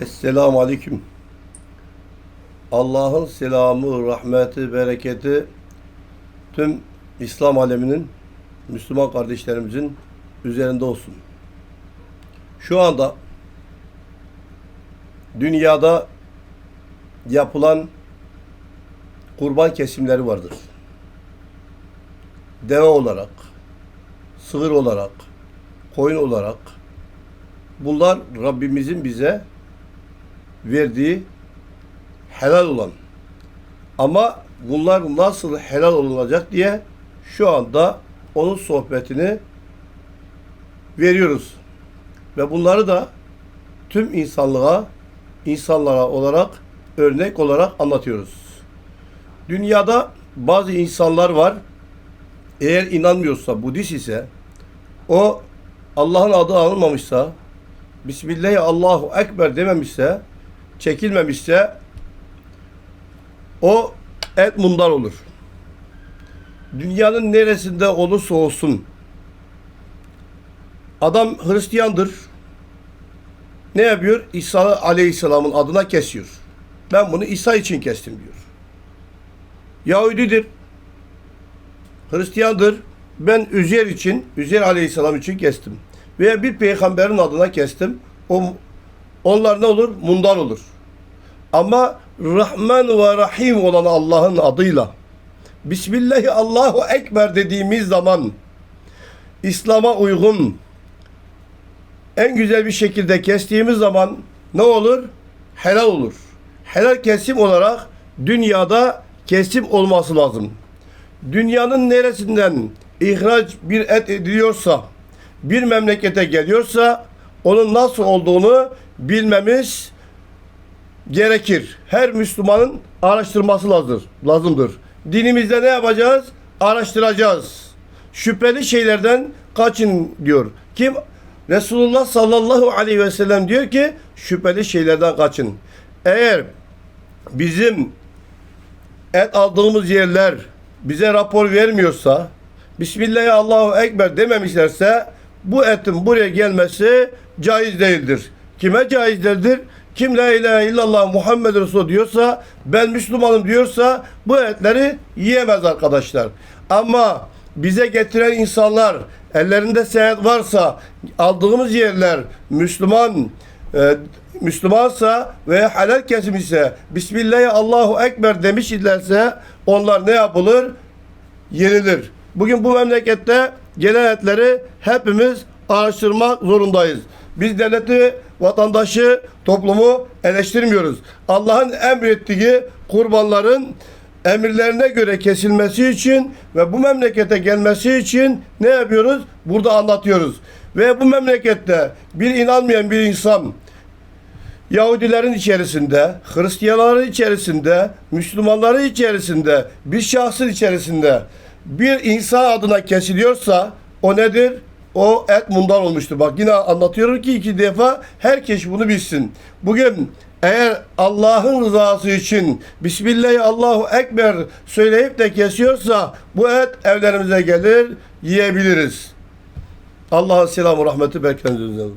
Esselamu Aleyküm. Allah'ın selamı, rahmeti, bereketi tüm İslam aleminin, Müslüman kardeşlerimizin üzerinde olsun. Şu anda dünyada yapılan kurban kesimleri vardır. Deve olarak, sığır olarak, koyun olarak bunlar Rabbimizin bize verdiği helal olan ama bunlar nasıl helal olunacak diye şu anda onun sohbetini veriyoruz. Ve bunları da tüm insanlığa, insanlara olarak örnek olarak anlatıyoruz. Dünyada bazı insanlar var. Eğer inanmıyorsa, Budist ise o Allah'ın adı alınmamışsa, Bismillah Allahu Ekber dememişse, çekilmemişse o et olur. Dünyanın neresinde olursa olsun adam Hristiyandır. Ne yapıyor? İsa Aleyhisselam'ın adına kesiyor. Ben bunu İsa için kestim diyor. Yahudidir. Hristiyandır. Ben Üzer için, Üzer Aleyhisselam için kestim. Veya bir peygamberin adına kestim. O onlar ne olur? Mundar olur. Ama Rahman ve Rahim olan Allah'ın adıyla Bismillahi Allahu Ekber dediğimiz zaman İslam'a uygun en güzel bir şekilde kestiğimiz zaman ne olur? Helal olur. Helal kesim olarak dünyada kesim olması lazım. Dünyanın neresinden ihraç bir et ediliyorsa, bir memlekete geliyorsa onun nasıl olduğunu bilmemiz gerekir. Her Müslümanın araştırması lazım, lazımdır. Dinimizde ne yapacağız? Araştıracağız. Şüpheli şeylerden kaçın diyor. Kim? Resulullah sallallahu aleyhi ve sellem diyor ki şüpheli şeylerden kaçın. Eğer bizim et aldığımız yerler bize rapor vermiyorsa Bismillah Allahu Ekber dememişlerse bu etin buraya gelmesi caiz değildir. Kime caiz değildir? Kim la ilahe illallah Muhammed Resul diyorsa ben Müslümanım diyorsa bu etleri yiyemez arkadaşlar. Ama bize getiren insanlar ellerinde seyahat varsa aldığımız yerler Müslüman e, Müslümansa ve helal kesim ise Bismillah Allahu Ekber demiş ilerse onlar ne yapılır? Yenilir. Bugün bu memlekette gelen etleri hepimiz araştırmak zorundayız. Biz devleti, vatandaşı, toplumu eleştirmiyoruz. Allah'ın emrettiği kurbanların emirlerine göre kesilmesi için ve bu memlekete gelmesi için ne yapıyoruz? Burada anlatıyoruz. Ve bu memlekette bir inanmayan bir insan Yahudilerin içerisinde, Hristiyanların içerisinde, Müslümanların içerisinde, bir şahsın içerisinde bir insan adına kesiliyorsa o nedir? O et mundan olmuştur. Bak yine anlatıyorum ki iki defa herkes bunu bilsin. Bugün eğer Allah'ın rızası için Bismillah Allahu Ekber söyleyip de kesiyorsa bu et evlerimize gelir yiyebiliriz. Allah'ın selamı rahmeti beklenir.